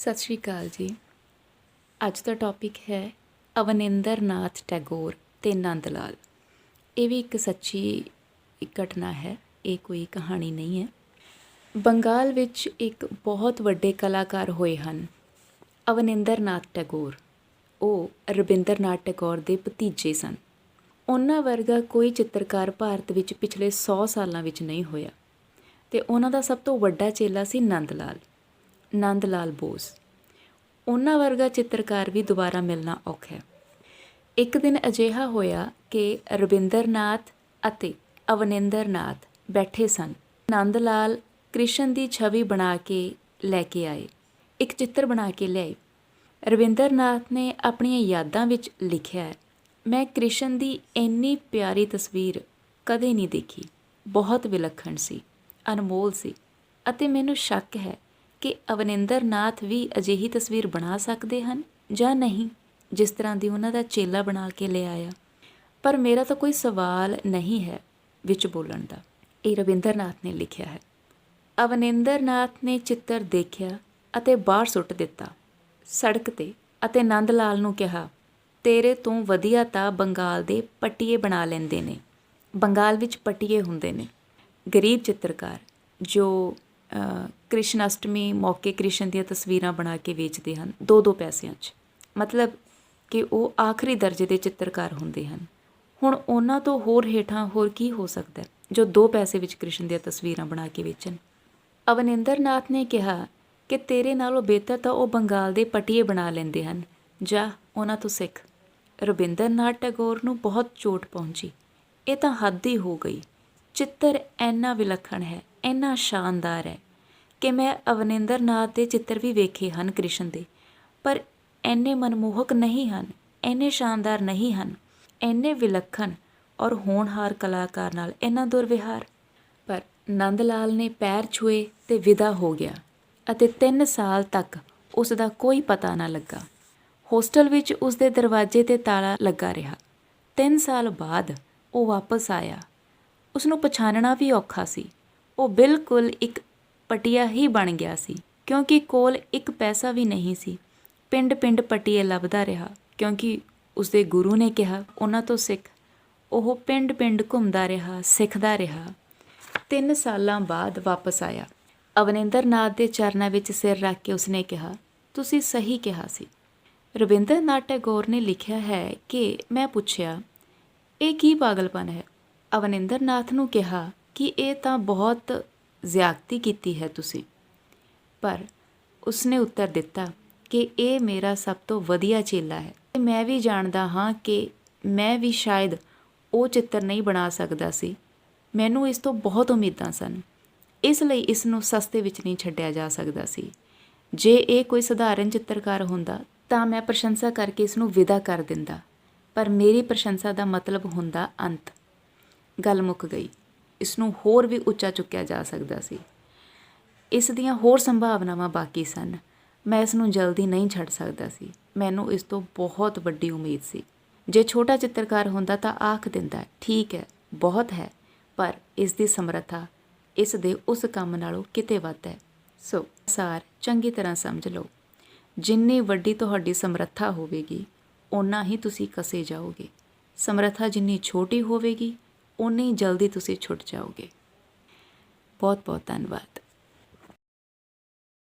ਸਤਿ ਸ਼੍ਰੀ ਅਕਾਲ ਜੀ। ਅੱਜ ਦਾ ਟੌਪਿਕ ਹੈ ਅਵਨਿੰਦਰ ਨਾਥ ਟੈਗੋਰ ਤੇ ਨੰਦ ਲਾਲ। ਇਹ ਵੀ ਇੱਕ ਸੱਚੀ ਘਟਨਾ ਹੈ, ਇਹ ਕੋਈ ਕਹਾਣੀ ਨਹੀਂ ਹੈ। ਬੰਗਾਲ ਵਿੱਚ ਇੱਕ ਬਹੁਤ ਵੱਡੇ ਕਲਾਕਾਰ ਹੋਏ ਹਨ, ਅਵਨਿੰਦਰ ਨਾਥ ਟੈਗੋਰ। ਉਹ ਰਵਿੰਦਰ ਨਾਥ ਟੈਗੋਰ ਦੇ ਭਤੀਜੇ ਸਨ। ਉਹਨਾਂ ਵਰਗਾ ਕੋਈ ਚਿੱਤਰਕਾਰ ਭਾਰਤ ਵਿੱਚ ਪਿਛਲੇ 100 ਸਾਲਾਂ ਵਿੱਚ ਨਹੀਂ ਹੋਇਆ। ਤੇ ਉਹਨਾਂ ਦਾ ਸਭ ਤੋਂ ਵੱਡਾ ਚੇਲਾ ਸੀ ਨੰਦ ਲਾਲ। ਨੰਦ ਲਾਲ ਬੋਸ। ਉਹਨਾਂ ਵਰਗਾ ਚਿੱਤਰਕਾਰ ਵੀ ਦੁਬਾਰਾ ਮਿਲਣਾ ਔਖਾ ਹੈ। ਇੱਕ ਦਿਨ ਅਜਿਹਾ ਹੋਇਆ ਕਿ ਰਵਿੰਦਰਨਾਥ ਅਤੇ ਅਵਨਿੰਦਰਨਾਥ ਬੈਠੇ ਸਨ। ਨੰਦ ਲਾਲ ਕ੍ਰਿਸ਼ਨ ਦੀ ਛਵੀ ਬਣਾ ਕੇ ਲੈ ਕੇ ਆਏ। ਇੱਕ ਚਿੱਤਰ ਬਣਾ ਕੇ ਲਿਆਏ। ਰਵਿੰਦਰਨਾਥ ਨੇ ਆਪਣੀਆਂ ਯਾਦਾਂ ਵਿੱਚ ਲਿਖਿਆ ਹੈ, ਮੈਂ ਕ੍ਰਿਸ਼ਨ ਦੀ ਇੰਨੀ ਪਿਆਰੀ ਤਸਵੀਰ ਕਦੇ ਨਹੀਂ ਦੇਖੀ। ਬਹੁਤ ਵਿਲੱਖਣ ਸੀ, ਅਨਮੋਲ ਸੀ ਅਤੇ ਮੈਨੂੰ ਸ਼ੱਕ ਹੈ ਕਿ ਅਵਨਿੰਦਰ ਨਾਥ ਵੀ ਅਜਿਹੀ ਤਸਵੀਰ ਬਣਾ ਸਕਦੇ ਹਨ ਜਾਂ ਨਹੀਂ, ਜਿਸ ਤਰ੍ਹਾਂ ਦੀ ਉਹਨਾਂ ਦਾ ਚੇਲਾ ਬਣਾ ਕੇ ਲੈ ਆਇਆ। ਪਰ ਮੇਰਾ ਤਾਂ ਕੋਈ ਸਵਾਲ ਨਹੀਂ ਹੈ ਵਿੱਚ ਬੋਲਣ ਦਾ। ਇਹ ਰਵਿੰਦਰ ਨਾਥ ਨੇ ਲਿਖਿਆ ਹੈ। ਅਵਨਿੰਦਰ ਨਾਥ ਨੇ ਚਿੱਤਰ ਦੇਖਿਆ ਅਤੇ ਬਾਹਰ ਸੁੱਟ ਦਿੱਤਾ। ਸੜਕ ਤੇ ਅਤੇ ਨੰਦ ਲਾਲ ਨੂੰ ਕਿਹਾ, ਤੇਰੇ ਤੋਂ ਵਧੀਆ ਤਾਂ ਬੰਗਾਲ ਦੇ ਪਟੀਏ ਬਣਾ ਲੈਂਦੇ ਨੇ। ਬੰਗਾਲ ਵਿੱਚ ਪਟੀਏ ਹੁੰਦੇ ਨੇ। ਗਰੀਬ ਚਿੱਤਰਕਾਰ ਜੋ ਕ੍ਰਿਸ਼ਨ ਅਸ਼ਟਮੀ ਮੌਕੇ ਕ੍ਰਿਸ਼ਨ ਦੀਆਂ ਤਸਵੀਰਾਂ ਬਣਾ ਕੇ ਵੇਚਦੇ ਹਨ, ਦੋ ਦੋ ਪੈਸਿਆਂ 'ਚ। ਮਤਲਬ ਕਿ ਉਹ ਆਖਰੀ ਦਰਜੇ ਦੇ ਚਿੱਤਰਕਾਰ ਹੁੰਦੇ ਹਨ। ਹੁਣ ਉਹਨਾਂ ਤੋਂ ਹੋਰ ਹੇਠਾਂ ਹੋਰ ਕੀ ਹੋ ਸਕਦਾ ਜੋ ਦੋ ਪੈਸੇ ਵਿੱਚ ਕ੍ਰਿਸ਼ਨ ਦੀਆਂ ਤਸਵੀਰਾਂ ਬਣਾ ਕੇ ਵੇਚਣ? ਅਵਨਿੰਦਰ ਨਾਥ ਨੇ ਕਿਹਾ ਕਿ ਤੇਰੇ ਨਾਲੋਂ ਬਿਹਤਰ ਤਾਂ ਉਹ ਬੰਗਾਲ ਦੇ ਪਟੀਏ ਬਣਾ ਲੈਂਦੇ ਹਨ। ਜਾਂ, ਉਹਨਾਂ ਤੋਂ ਸਿੱਖ। ਰਵਿੰਦਰ ਨਾਥ ਟੈਗੋਰ ਨੂੰ ਬਹੁਤ ਚੋਟ ਪਹੁੰਚੀ। ਇਹ ਤਾਂ ਹੱਦ ਹੀ ਹੋ ਗਈ। ਚਿੱਤਰ ਇੰਨਾ ਵਿਲੱਖਣ ਹੈ, ਇੰਨਾ ਸ਼ਾਨਦਾਰ ਹੈ। ਕਿ ਮੈਂ ਅਵਨਿੰਦਰ ਨਾਥ ਦੇ ਚਿੱਤਰ ਵੀ ਵੇਖੇ ਹਨ ਕ੍ਰਿਸ਼ਨ ਦੇ। ਪਰ ਇੰਨੇ ਮਨਮੋਹਕ ਨਹੀਂ ਹਨ ਇੰਨੇ ਸ਼ਾਨਦਾਰ ਨਹੀਂ ਹਨ ਇੰਨੇ ਵਿਲੱਖਣ ਔਰ ਹੋਣਹਾਰ ਕਲਾਕਾਰ ਨਾਲ ਇੰਨਾ ਦੁਰਵਿਹਾਰ। ਪਰ ਨੰਦ ਲਾਲ ਨੇ ਪੈਰ ਛੂਏ ਤੇ ਵਿਦਾ ਹੋ ਗਿਆ ਅਤੇ 3 ਸਾਲ ਤੱਕ ਉਸ ਦਾ ਕੋਈ ਪਤਾ ਨਾ ਲੱਗਾ। ਹੋਸਟਲ ਵਿੱਚ ਉਸ ਦੇ ਦਰਵਾਜ਼ੇ ਤੇ ਤਾਲਾ ਲੱਗਾ ਰਿਹਾ। 3 ਸਾਲ ਬਾਅਦ ਉਹ ਵਾਪਸ ਆਇਆ। ਉਸ ਨੂੰ ਪਛਾਣਨਾ ਵੀ ਔਖਾ ਸੀ। ਉਹ ਬਿਲਕੁਲ ਇੱਕ ਪਟੀਆ ਹੀ ਬਣ ਗਿਆ ਸੀ, ਕਿਉਂਕਿ ਕੋਲ ਇੱਕ ਪੈਸਾ ਵੀ ਨਹੀਂ ਸੀ। ਪਿੰਡ-ਪਿੰਡ ਪਟੀਏ ਲੱਭਦਾ ਰਿਹਾ, ਕਿਉਂਕਿ ਉਸਦੇ ਗੁਰੂ ਨੇ ਕਿਹਾ, ਉਹਨਾਂ ਤੋਂ ਸਿੱਖ। ਉਹ ਪਿੰਡ-ਪਿੰਡ ਘੁੰਮਦਾ ਰਿਹਾ, ਸਿੱਖਦਾ ਰਿਹਾ। 3 ਸਾਲਾਂ ਬਾਅਦ ਵਾਪਸ ਆਇਆ। ਅਵਨਿੰਦਰ ਨਾਥ ਦੇ ਚਰਨਾਂ ਵਿੱਚ ਸਿਰ ਰੱਖ ਕੇ ਉਸਨੇ ਕਿਹਾ, ਤੁਸੀਂ ਸਹੀ ਕਿਹਾ ਸੀ। ਰਵਿੰਦਰ ਨਾਥ ਟੈਗੋਰ ਨੇ ਲਿਖਿਆ ਹੈ ਕਿ ਮੈਂ ਪੁੱਛਿਆ, ਇਹ ਕੀ ਪਾਗਲਪਨ ਹੈ? ਅਵਨਿੰਦਰ ਨਾਥ ਨੂੰ ਕਿਹਾ ਕਿ ਇਹ ਤਾਂ ਬਹੁਤ ਜ਼ਿਆਦਤੀ ਕੀਤੀ ਹੈ ਤੁਸੀਂ। ਪਰ ਉਸਨੇ ਉੱਤਰ ਦਿੱਤਾ ਕਿ ਇਹ ਮੇਰਾ ਸਭ ਤੋਂ ਵਧੀਆ ਚੇਲਾ ਹੈ। ਤੇ ਮੈਂ ਵੀ ਜਾਣਦਾ ਹਾਂ ਕਿ ਮੈਂ ਵੀ ਸ਼ਾਇਦ ਉਹ ਚਿੱਤਰ ਨਹੀਂ ਬਣਾ ਸਕਦਾ ਸੀ। ਮੈਨੂੰ ਇਸ ਤੋਂ ਬਹੁਤ ਉਮੀਦਾਂ ਸਨ। ਇਸ ਲਈ ਇਸ ਨੂੰ ਸਸਤੇ ਵਿੱਚ ਨਹੀਂ ਛੱਡਿਆ ਜਾ ਸਕਦਾ ਸੀ। ਜੇ ਇਹ ਕੋਈ ਸਧਾਰਨ ਚਿੱਤਰਕਾਰ ਹੁੰਦਾ ਤਾਂ ਮੈਂ ਪ੍ਰਸ਼ੰਸਾ ਕਰਕੇ ਇਸ ਨੂੰ ਵਿਦਾ ਕਰ ਦਿੰਦਾ। ਪਰ ਮੇਰੀ ਪ੍ਰਸ਼ੰਸਾ ਦਾ ਮਤਲਬ ਹੁੰਦਾ ਅੰਤ। ਗੱਲ ਮੁੱਕ ਗਈ। ਇਸ ਨੂੰ ਹੋਰ ਵੀ ਉੱਚਾ ਚੁੱਕਿਆ ਜਾ ਸਕਦਾ ਸੀ। ਇਸ ਦੀਆਂ ਹੋਰ ਸੰਭਾਵਨਾਵਾਂ ਬਾਕੀ ਸਨ। ਮੈਂ ਇਸ ਨੂੰ ਜਲਦੀ ਨਹੀਂ ਛੱਡ ਸਕਦਾ ਸੀ। ਮੈਨੂੰ ਇਸ ਤੋਂ ਬਹੁਤ ਵੱਡੀ ਉਮੀਦ ਸੀ। ਜੇ ਛੋਟਾ ਚਿੱਤਰਕਾਰ ਹੁੰਦਾ ਤਾਂ ਆਖ ਦਿੰਦਾ, ਠੀਕ ਹੈ, ਬਹੁਤ ਹੈ, ਪਰ ਇਸ ਦੀ ਸਮਰੱਥਾ, ਇਸ ਦੇ ਉਸ ਕੰਮ ਨਾਲੋਂ ਕਿਤੇ ਵੱਧ ਹੈ। ਸੋ, ਸਾਰ ਚੰਗੀ ਤਰ੍ਹਾਂ ਸਮਝ ਲਓ। ਜਿੰਨੀ ਵੱਡੀ ਤੁਹਾਡੀ ਸਮਰੱਥਾ ਹੋਵੇਗੀ, ਓਨਾ ਹੀ ਤੁਸੀਂ ਕਸੇ ਜਾਓਗੇ। ਸਮਰੱਥਾ ਜਿੰਨੀ ਛੋਟੀ ਹੋਵੇਗੀ ਉਨੀ ਜਲਦੀ ਤੁਸੀਂ ਛੁੱਟ ਜਾਓਗੇ। ਬਹੁਤ ਬਹੁਤ ਧੰਨਵਾਦ।